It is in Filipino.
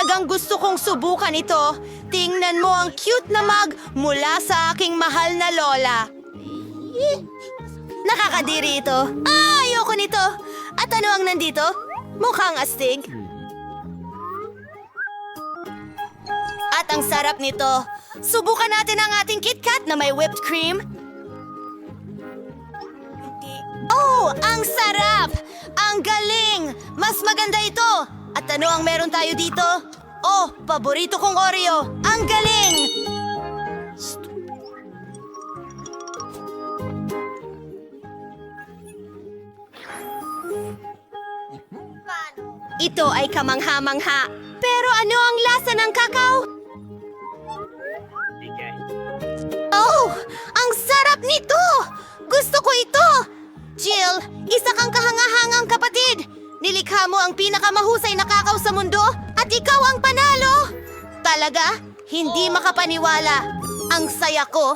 Talagang gusto kong subukan ito. Tingnan mo ang cute na mug mula sa aking mahal na lola. Nakakadiri ito. Ah, ayoko nito. At ano ang nandito? Mukhang astig. At ang sarap nito. Subukan natin ang ating KitKat na may whipped cream. Oh, ang sarap! Ang galing! Mas maganda ito! At ano ang meron tayo dito? Oh, paborito kong Oreo! Ang galing! Ito ay kamangha-mangha. Pero ano ang lasa ng kakao? Oh, ang sarap nito! Gusto ko ito! Jill, isa kang kapatid. Nilikha mo ang pinakamahusay na kakao sa mundo at ikaw ang panalo! Talaga? Hindi makapaniwala. Ang saya ko